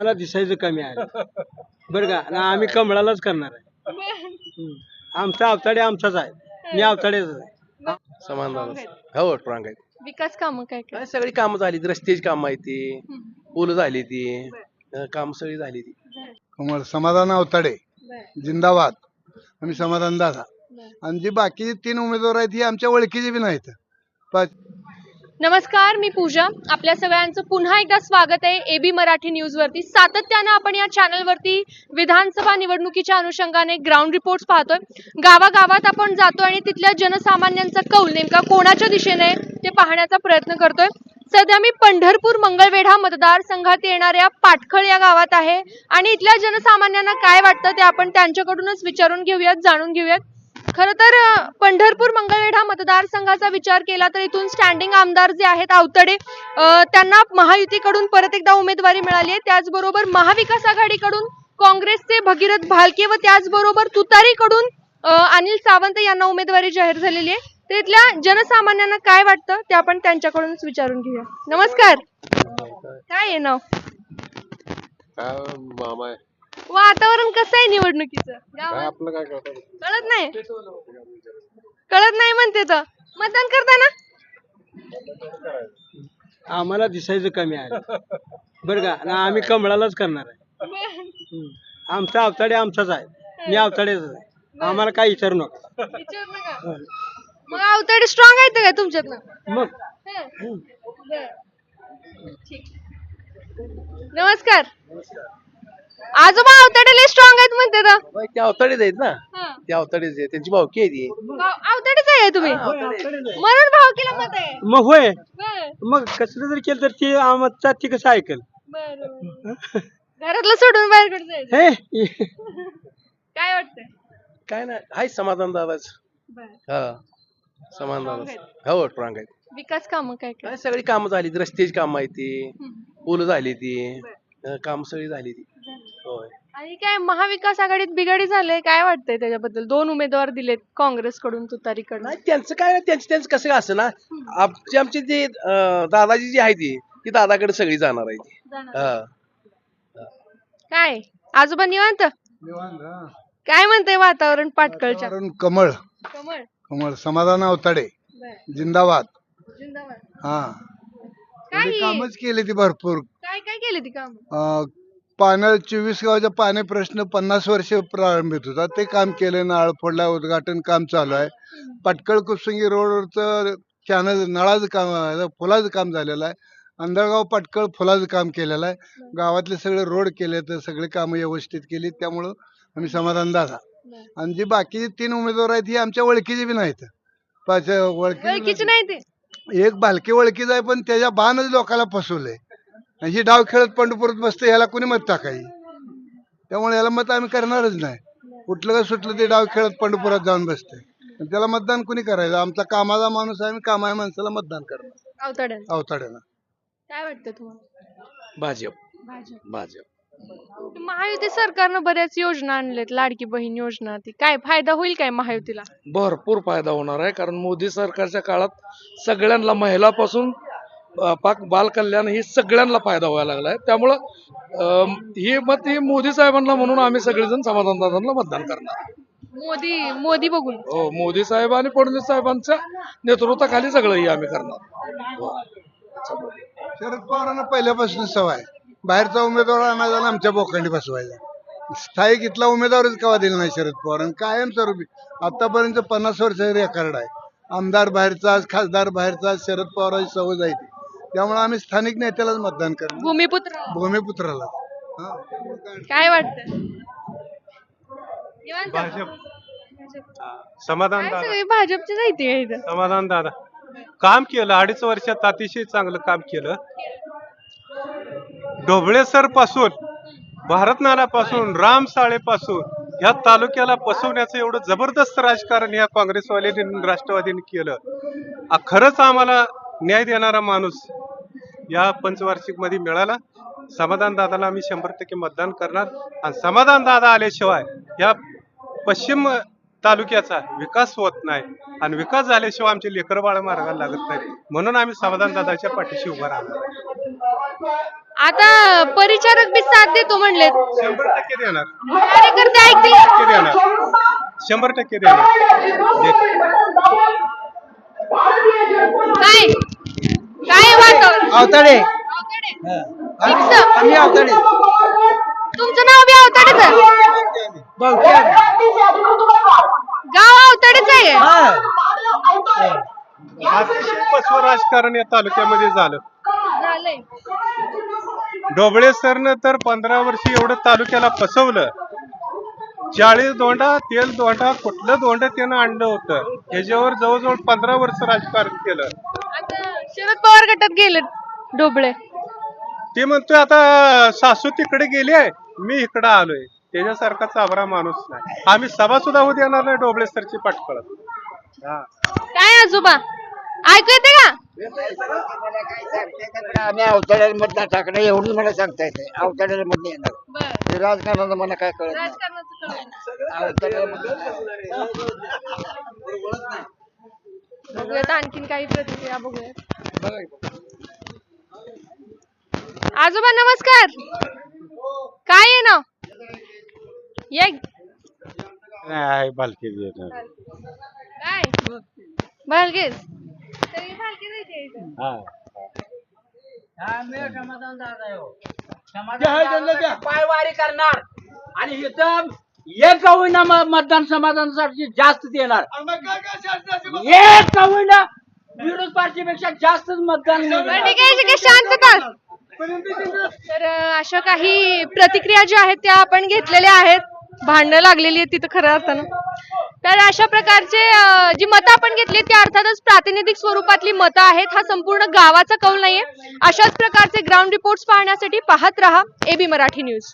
मला दिसायचं कमी आहे. बरं का? आणि आम्ही कमळालाच करणार आहे. हम्म. आमचा अवताडे आमचाच आहे. मी अवताडेच आहे. समाधान हो स्ट्रॉंग विकास कामं काय काय? काय सगळी कामं झाली? रस्त्याची कामं आहे ती. पूल झाली ती. काम सगळी झाली ती. कमळ समाधान अवताडे. जिंदाबाद. आम्ही समाधान दादा आणि जी बाकी तीन उमेदवार आहेत ही आमच्या ओळखीचे बी नाहीत. पाच नमस्कार मी पूजा. आपल्या सगळ्यांचं पुन्हा एकदा स्वागत आहे एबी मराठी न्यूज वरती. सातत्यानं आपण या चॅनल वरती विधानसभा निवडणुकीच्या अनुषंगाने ग्राउंड रिपोर्ट्स पाहतोय. गावागावात आपण जातो आणि तिथल्या जनसामान्यांचा कौल नेमका कोणाच्या दिशेने आहे ते पाहण्याचा प्रयत्न करतोय. सध्या मी पंढरपूर मंगळवेढा मतदारसंघात येणाऱ्या पाटखळ या गावात आहे. आणि इथल्या जनसामान्यांना काय वाटतं ते आपण त्यांच्याकडूनच विचारून घेऊयात जाणून घेऊयात. खर तर पंढरपूर मंगळवेढा मतदारसंघाचा विचार केला तर इथून स्टँडिंग आमदार जे आहेत आवतडे त्यांना महायुतीकडून परत एकदा उमेदवारी मिळाली आहे. त्याचबरोबर महाविकास आघाडीकडून काँग्रेसचे भगीरथ भालके व त्याचबरोबर तुतारीकडून अनिल सावंत यांना उमेदवारी जाहीर झालेली आहे. तर इथल्या जनसामान्यांना काय वाटतं ते आपण त्यांच्याकडूनच विचारून घेऊया. नमस्कार. काय आहे नाव? मामा वातावरण कसं आहे निवडणुकीचं? गावात? आपलं काय करतात? कळत नाही. कळत नाही म्हणते तर मतदान करताना? आम्हाला दिसायचं कमी आहे. बरं का? आणि आम्ही कमळालाच करणार आहे. हम्म. आमचा अवताडे आमचाच आहे. मी अवताडेच आहे. आम्हाला काय विचारू नका. विचारू नका. मग अवताडे स्ट्रॉंग आहेत का तुमच्यातनं? मग. हं. बरं. ठीक. नमस्कार. आजोबा अवताडेले स्ट्रॉंग आहेत म्हणते तर. ते अवताडीच आहेत ना. हं. ते अवताडीच आहेत. त्यांची भावकी आहे ती? भाव- अवताडेच आहे तुम्ही. म्हणून भाव केला मत आहे. मग होय. बरं. मग कसलं जर केलं तर ते आमचा ती कसं ऐकल? बरं. घरातलं सोडून बाहेर जायचं. हे? काय वाटतंय? काय नाही. हाय समाधान दादाच. बरं. हा. समाधान दादा हो स्ट्रॉंग आहेत. विकास कामं काय काय? काय सगळी कामं झाली. रस्त्याची कामं आहे ती. हं. पूल झाली ती. काम सगळी झाली ती. आणि काय महाविकास आघाडीत बिघाडी झाले काय वाटतंय त्याच्याबद्दल? दोन उमेदवार दिलेत काँग्रेसकडून तुतारीकडून. नाही त्यांचं काय नाही त्यांचं त्यांचं कसं असं ना आमची आमची जी अं, दादाजी जी आहे ती ती दादाकडे सगळी जाणार आहे ती. हा. काय? आजोबा निवांत? काय म्हणते वातावरण पाटकळच्या? कारण कमळ. कमळ. कमळ. समाधान अवताडे. जिंदाबाद. हा. काय कामच केले ती भरपूर. काय काय केली ती काम? अं, पाण्या चोवीस गावाच्या पाणी प्रश्न पन्नास वर्ष प्रारंभित होता ते काम केलं नाळ फोडला उद्घाटन काम चालू आहे. पटकळ कुसुंगी रोडवरचं कॅनल नळाचं काम फुलाचं काम झालेलं आहे. अंधळगाव पटकळ फुलाचं काम केलेलं आहे. गावातले सगळे रोड केले तर सगळे कामं व्यवस्थित केली त्यामुळं आम्ही समाधान दादा आणि जी बाकी तीन उमेदवार आहेत ही आमच्या ओळखीचे बी नाहीत. पाच ओळखीची ओळखी नाही ते एक बालकी ओळखीच आहे पण त्याच्या बाणच लोकांना फसवलंय. आणि ही डाव खेळत पंढरपुरात बसते ह्याला कोणी मत टाकायची? त्यामुळे याला मत आम्ही करणारच नाही. कुठलं का सुटलं ते डाव खेळत पंढरपुरात जाऊन बसते. त्याला मतदान कोणी करायचं? आमचा कामाचा माणूस आहे आम्ही कामाच्या माणसाला मतदान करणार. अवताड्यान अवताड्यानं काय वाटतं तुम्हाला? भाजप. भाजप. भाजप. महायुती सरकारनं बऱ्याच योजना आणल्यात लाडकी बहीण योजना. ती काय फायदा होईल काय महायुतीला? भरपूर फायदा होणार आहे कारण मोदी सरकारच्या काळात सगळ्यांना महिलापासून पाक बाल कल्याण ही सगळ्यांना फायदा व्हायला लागलाय. त्यामुळं अं, ही मत ही मोदी साहेबांना म्हणून आम्ही सगळेजण समाधानदादांना मतदान करणार. मोदी मोदी बघून. हो मोदी साहेब आणि फडणवीस साहेबांच्या नेतृत्वाखाली सगळंही आम्ही करणार. हो. शरद पवारांना पहिल्यापासून सवय. बाहेरचा उमेदवार आणायचा आणि आमच्या बोखंडी बसवायचा स्थायिक इथला उमेदवारच कवा दिला नाही शरद पवारांनी कायम स्वरूपी आतापर्यंत पन्नास वर्षाचं रेकॉर्ड आहे. आमदार बाहेरचा खासदार बाहेरचा शरद पवारांची सवय जायची त्यामुळे आम्ही स्थानिक नेत्यालाच मतदान करणार. भूमिपुत्र. भूमिपुत्राला. हा. काय वाटतं? निवांत? समाधान काय दादा. सगळी भाजपची जायती आहे इथं. समाधान दादा. काम केलं अडीच वर्षात अतिशय चांगलं काम केलं. ढोबळेसरपासून भारतनाला पासून रामपासून ह्या तालुक्याला पसवण्याचं एवढं जबरदस्त राजकारण या काँग्रेसवाल्यांनी राष्ट्रवादीने केलं. आ, खरंच आम्हाला न्याय देणारा माणूस या पंचवार्षिकमध्ये मिळाला. समाधान दादाला आम्ही शंभर टक्के मतदान करणार. आणि समाधान दादा आल्याशिवाय या पश्चिम तालुक्याचा विकास होत नाही. आणि विकास झाल्याशिवाय आमचे लेकर बाळ मार्गाला लागत नाही म्हणून आम्ही समाधान दादाच्या पाठीशी उभा राहणार. आता परिचारक बी साथ देतो म्हणलेत शंभर टक्के देणार. कार्यकर्ते ऐकतील. टक्के देणार. शंभर टक्के देणार. देत. काय? अवताडे. आम्ही अवताडे. तुमचं नाव बी अवताडेच आहे. गाव अवताडेच आहे. अतिशय पस्व राजकारण या तालुक्यामध्ये झालं. झालंय. ढोबळे सरनं तर पंधरा वर्ष एवढं तालुक्याला फसवलं. चाळीस दोंडा तेल दोंडा कुठलं दोंड त्यानं आणलं होतं? ह्याच्यावर जवळजवळ पंधरा वर्ष राजकारण केलं. आता शरद पवार गटात गेले ढोबळे. ते म्हणतोय आता सासू तिकडे गेली आहे मी इकडं आलोय. त्याच्यासारखा चाबरा माणूस नाही. आम्ही सभा सुद्धा होऊ देणार नाही डोबळे सरची पटकळत हा. काय आजोबा? ऐकू येते का? आम्ही अवताड्याला मधनं टाकणं एवढंच मला सांगता येते. अवताड्याला मधनं येणार ते राजकारणाचं मला काय कळत नाही. अवताड्याला बघूयात आणखीन काही प्रतिक्रिया बघूयात. आजोबा नमस्कार. काय आहे ना ये. काय? सगळी इथं. पायवारी करणार. आणि इथं एक होईना मतदान समाधानासाठी जास्त देणार. एक होईना विरोध पार्टीपेक्षा जास्तच मतदान बरं, ठीक आहे ठीक आहे शांतता. तर अशा काही प्रतिक्रिया ज्या आहेत त्या आपण घेतलेल्या आहेत. भांडणं लागलेली आहेत तिथं खऱ्या अर्थानं. तर अशा प्रकारचे जी मतं आपण घेतली ती अर्थातच प्रातिनिधिक स्वरूपातली मतं आहेत. हा संपूर्ण गावाचा कौल नाहीये. अशाच प्रकारचे ग्राउंड रिपोर्ट्स पाहण्यासाठी पाहत रहा. AB Marathi news